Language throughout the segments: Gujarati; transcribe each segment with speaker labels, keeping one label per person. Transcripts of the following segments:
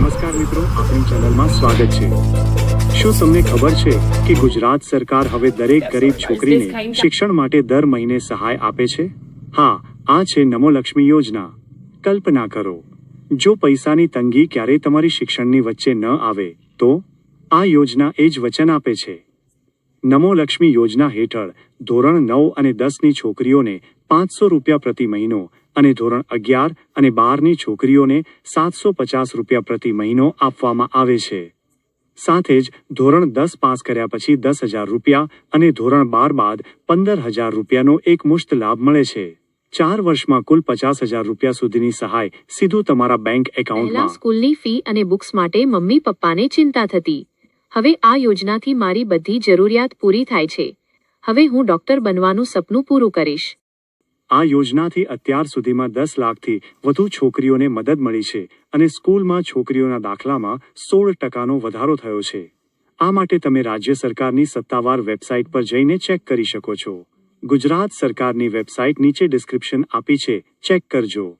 Speaker 1: નમસ્કાર મિત્રો, આપણી ચેનલમાં સ્વાગત છે. શું તમને ખબર છે કે ગુજરાત સરકાર હવે દરેક ગરીબ છોકરીને શિક્ષણ માટે દર મહિને સહાય આપે છે? હા, આ છે નમો લક્ષ્મી યોજના. કલ્પના કરો, જો પૈસાની તંગી ક્યારેય તમારી શિક્ષણની વચ્ચે ન આવે, તો આ યોજના એ જ વચન આપે છે. નમો લક્ષ્મી યોજના હેઠળ ધોરણ નવ અને દસની છોકરીઓને પાંચસો રૂપિયા પ્રતિ મહિનો અને ધોરણ અગિયાર અને બારની છોકરીઓને સાતસો પચાસ રૂપિયા પ્રતિ મહિનો આપવામાં આવે છે. સાથે જ ધોરણ દસ પાસ કર્યા પછી દસ હજાર રૂપિયા અને ધોરણ બાર બાદ પંદર હજાર રૂપિયાનો એક મુશ્ત લાભ મળે છે. ચાર વર્ષમાં કુલ પચાસ હજાર રૂપિયા સુધીની સહાય સીધું તમારા બેંક એકાઉન્ટમાં.
Speaker 2: સ્કૂલની ફી અને બુક્સ માટે મમ્મી પપ્પાને ચિંતા થતી. હવે આ યોજનાથી મારી બધી જરૂરિયાત પૂરી થાય છે. હવે હું ડોક્ટર બનવાનું સપનું પૂરું કરીશ.
Speaker 1: આ યોજનાથી અત્યાર સુધીમાં દસ લાખથી વધુ છોકરીઓને મદદ મળી છે અને સ્કૂલમાં છોકરીઓના દાખલામાં સોળ ટકાનો વધારો થયો છે. આ માટે તમે રાજ્ય સરકારની સત્તાવાર વેબસાઇટ પર જઈને ચેક કરી શકો છો. ગુજરાત સરકારની વેબસાઇટ નીચે ડિસ્ક્રિપ્શન આપી છે, ચેક કરજો.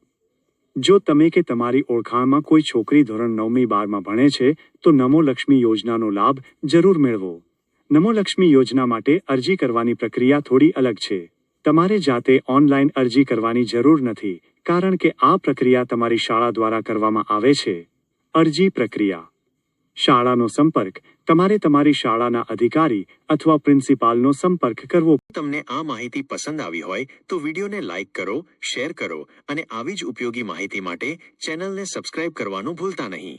Speaker 1: જો તમે કે તમારી ઓળખાણમાં કોઈ છોકરી ધોરણ નવમી બારમાં ભણે છે, તો નમો લક્ષ્મી યોજનાનો લાભ જરૂર મેળવો. નમો લક્ષ્મી યોજના માટે અરજી કરવાની પ્રક્રિયા થોડી અલગ છે. તમારે જાતે ઓનલાઈન અરજી કરવાની જરૂર નથી, કારણ કે આ પ્રક્રિયા તમારી શાળા દ્વારા કરવામાં આવે છે. અરજી પ્રક્રિયા. શાળાનો સંપર્ક. તમારે તમારી શાળાના અધિકારી અથવા પ્રિન્સિપાલનો સંપર્ક કરવો.
Speaker 3: તમને આ માહિતી પસંદ આવી હોય, તો વિડીયોને લાઇક કરો, શેર કરો અને આવી જ ઉપયોગી માહિતી માટે ચેનલને સબસ્ક્રાઇબ કરવાનું ભૂલતા નહીં.